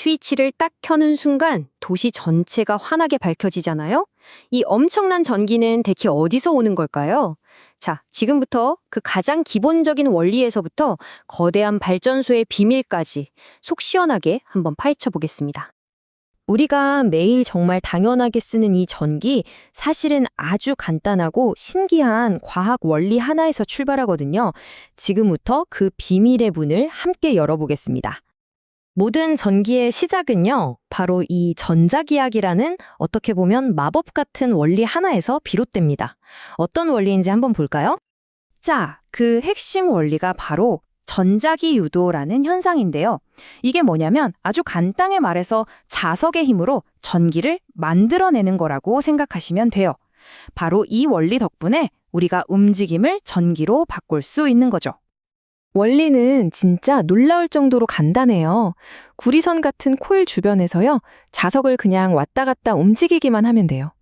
스위치를 딱 켜는 순간 도시 전체가 환하게 밝혀지잖아요? 이 엄청난 전기는 대체 어디서 오는 걸까요? 자, 지금부터 그 가장 기본적인 원리에서부터 거대한 발전소의 비밀까지 속 시원하게 한번 파헤쳐 보겠습니다. 우리가 매일 정말 당연하게 쓰는 이 전기, 사실은 아주 간단하고 신기한 과학 원리 하나에서 출발하거든요. 지금부터 그 비밀의 문을 함께 열어보겠습니다. 모든 전기의 시작은요, 바로 이 전자기학이라는 어떻게 보면 마법 같은 원리 하나에서 비롯됩니다. 어떤 원리인지 한번 볼까요? 자, 그 핵심 원리가 바로 전자기 유도라는 현상인데요. 이게 뭐냐면 아주 간단하게 말해서 자석의 힘으로 전기를 만들어내는 거라고 생각하시면 돼요. 바로 이 원리 덕분에 우리가 움직임을 전기로 바꿀 수 있는 거죠. 원리는 진짜 놀라울 정도로 간단해요. 구리선 같은 코일 주변에서요, 자석을 그냥 왔다 갔다 움직이기만 하면 돼요.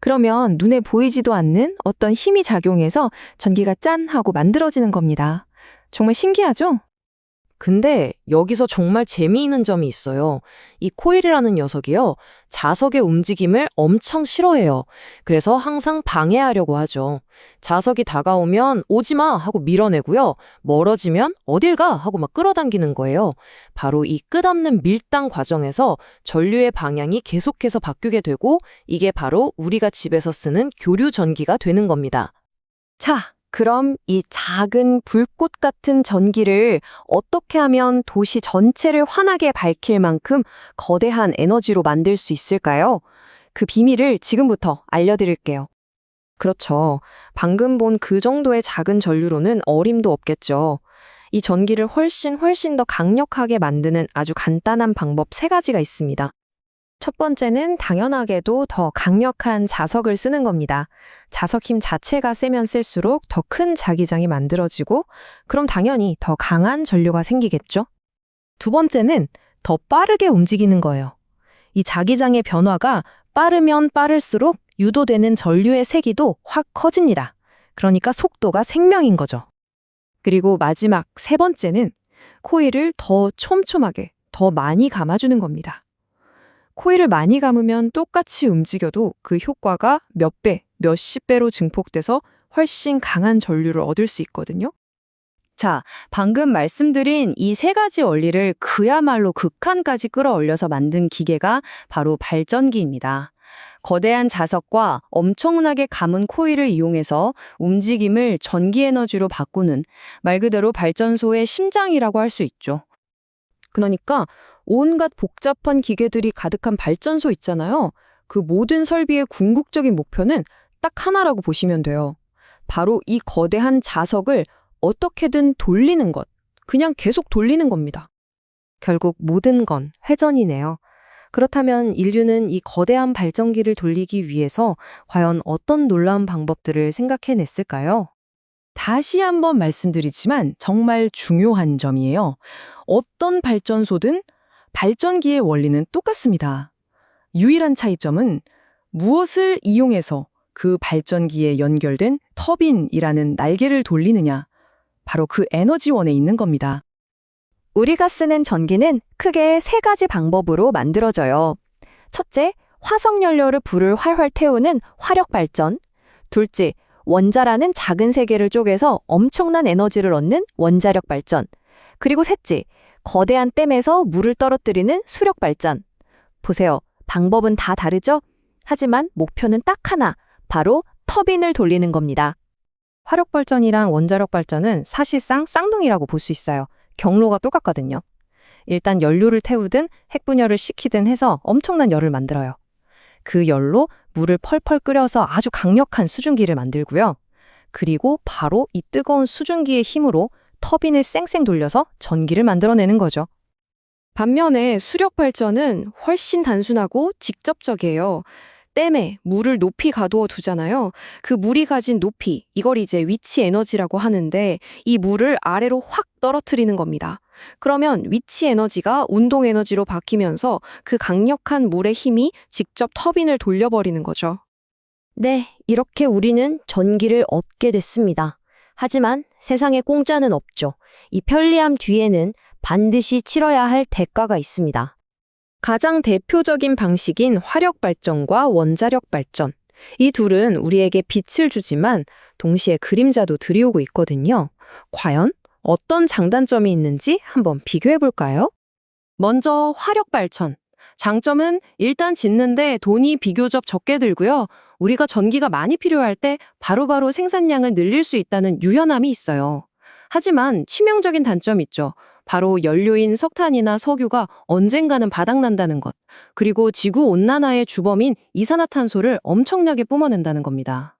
그러면 눈에 보이지도 않는 어떤 힘이 작용해서 전기가 짠 하고 만들어지는 겁니다. 정말 신기하죠? 근데 여기서 정말 재미있는 점이 있어요. 이 코일이라는 녀석이요. 자석의 움직임을 엄청 싫어해요. 그래서 항상 방해하려고 하죠. 자석이 다가오면 오지 마 하고 밀어내고요. 멀어지면 어딜 가 하고 막 끌어당기는 거예요. 바로 이 끝없는 밀당 과정에서 전류의 방향이 계속해서 바뀌게 되고 이게 바로 우리가 집에서 쓰는 교류 전기가 되는 겁니다. 자, 그럼 이 작은 불꽃 같은 전기를 어떻게 하면 도시 전체를 환하게 밝힐 만큼 거대한 에너지로 만들 수 있을까요? 그 비밀을 지금부터 알려드릴게요. 그렇죠. 방금 본 그 정도의 작은 전류로는 어림도 없겠죠. 이 전기를 훨씬 훨씬 더 강력하게 만드는 아주 간단한 방법 세 가지가 있습니다. 첫 번째는 당연하게도 더 강력한 자석을 쓰는 겁니다. 자석 힘 자체가 세면 셀수록 더 큰 자기장이 만들어지고 그럼 당연히 더 강한 전류가 생기겠죠? 두 번째는 더 빠르게 움직이는 거예요. 이 자기장의 변화가 빠르면 빠를수록 유도되는 전류의 세기도 확 커집니다. 그러니까 속도가 생명인 거죠. 그리고 마지막 세 번째는 코일을 더 촘촘하게, 더 많이 감아주는 겁니다. 코일을 많이 감으면 똑같이 움직여도 그 효과가 몇 배, 몇십 배로 증폭돼서 훨씬 강한 전류를 얻을 수 있거든요. 자, 방금 말씀드린 이 세 가지 원리를 그야말로 극한까지 끌어올려서 만든 기계가 바로 발전기입니다. 거대한 자석과 엄청나게 감은 코일을 이용해서 움직임을 전기 에너지로 바꾸는 말 그대로 발전소의 심장이라고 할 수 있죠. 그러니까 온갖 복잡한 기계들이 가득한 발전소 있잖아요. 그 모든 설비의 궁극적인 목표는 딱 하나라고 보시면 돼요. 바로 이 거대한 자석을 어떻게든 돌리는 것. 그냥 계속 돌리는 겁니다. 결국 모든 건 회전이네요. 그렇다면 인류는 이 거대한 발전기를 돌리기 위해서 과연 어떤 놀라운 방법들을 생각해냈을까요? 다시 한번 말씀드리지만 정말 중요한 점이에요. 어떤 발전소든 발전기의 원리는 똑같습니다. 유일한 차이점은 무엇을 이용해서 그 발전기에 연결된 터빈이라는 날개를 돌리느냐, 바로 그 에너지원에 있는 겁니다. 우리가 쓰는 전기는 크게 세 가지 방법으로 만들어져요. 첫째, 화석연료를 불을 활활 태우는 화력 발전. 둘째, 원자라는 작은 세계를 쪼개서 엄청난 에너지를 얻는 원자력 발전. 그리고 셋째, 거대한 댐에서 물을 떨어뜨리는 수력 발전. 보세요. 방법은 다 다르죠? 하지만 목표는 딱 하나, 바로 터빈을 돌리는 겁니다. 화력 발전이랑 원자력 발전은 사실상 쌍둥이라고 볼 수 있어요. 경로가 똑같거든요. 일단 연료를 태우든 핵분열을 시키든 해서 엄청난 열을 만들어요. 그 열로 물을 펄펄 끓여서 아주 강력한 수증기를 만들고요. 그리고 바로 이 뜨거운 수증기의 힘으로 터빈을 쌩쌩 돌려서 전기를 만들어내는 거죠. 반면에 수력 발전은 훨씬 단순하고 직접적이에요. 댐에 물을 높이 가두어 두잖아요. 그 물이 가진 높이, 이걸 이제 위치 에너지라고 하는데 이 물을 아래로 확 떨어뜨리는 겁니다. 그러면 위치 에너지가 운동 에너지로 바뀌면서 그 강력한 물의 힘이 직접 터빈을 돌려버리는 거죠. 네, 이렇게 우리는 전기를 얻게 됐습니다. 하지만 세상에 공짜는 없죠. 이 편리함 뒤에는 반드시 치러야 할 대가가 있습니다. 가장 대표적인 방식인 화력 발전과 원자력 발전. 이 둘은 우리에게 빛을 주지만 동시에 그림자도 들이오고 있거든요. 과연 어떤 장단점이 있는지 한번 비교해 볼까요? 먼저 화력 발전. 장점은 일단 짓는데 돈이 비교적 적게 들고요. 우리가 전기가 많이 필요할 때 바로바로 생산량을 늘릴 수 있다는 유연함이 있어요. 하지만 치명적인 단점이 있죠. 바로 연료인 석탄이나 석유가 언젠가는 바닥난다는 것. 그리고 지구 온난화의 주범인 이산화탄소를 엄청나게 뿜어낸다는 겁니다.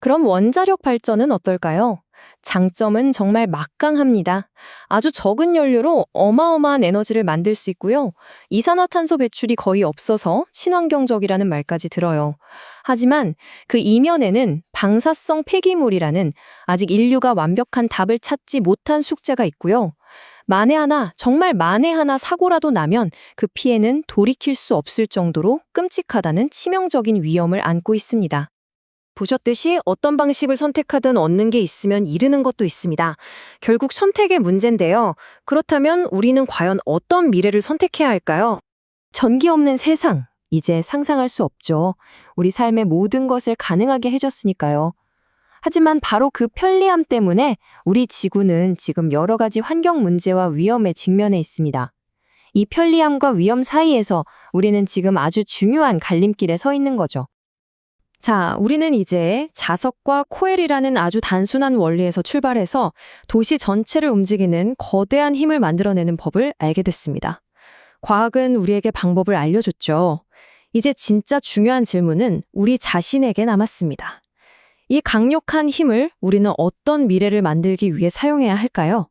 그럼 원자력 발전은 어떨까요? 장점은 정말 막강합니다. 아주 적은 연료로 어마어마한 에너지를 만들 수 있고요. 이산화탄소 배출이 거의 없어서 친환경적이라는 말까지 들어요. 하지만 그 이면에는 방사성 폐기물이라는 아직 인류가 완벽한 답을 찾지 못한 숙제가 있고요. 만에 하나, 정말 만에 하나 사고라도 나면 그 피해는 돌이킬 수 없을 정도로 끔찍하다는 치명적인 위험을 안고 있습니다. 보셨듯이 어떤 방식을 선택하든 얻는 게 있으면 잃는 것도 있습니다. 결국 선택의 문제인데요. 그렇다면 우리는 과연 어떤 미래를 선택해야 할까요? 전기 없는 세상, 이제 상상할 수 없죠. 우리 삶의 모든 것을 가능하게 해줬으니까요. 하지만 바로 그 편리함 때문에 우리 지구는 지금 여러 가지 환경 문제와 위험에 직면해 있습니다. 이 편리함과 위험 사이에서 우리는 지금 아주 중요한 갈림길에 서 있는 거죠. 자, 우리는 이제 자석과 코엘이라는 아주 단순한 원리에서 출발해서 도시 전체를 움직이는 거대한 힘을 만들어내는 법을 알게 됐습니다. 과학은 우리에게 방법을 알려줬죠. 이제 진짜 중요한 질문은 우리 자신에게 남았습니다. 이 강력한 힘을 우리는 어떤 미래를 만들기 위해 사용해야 할까요?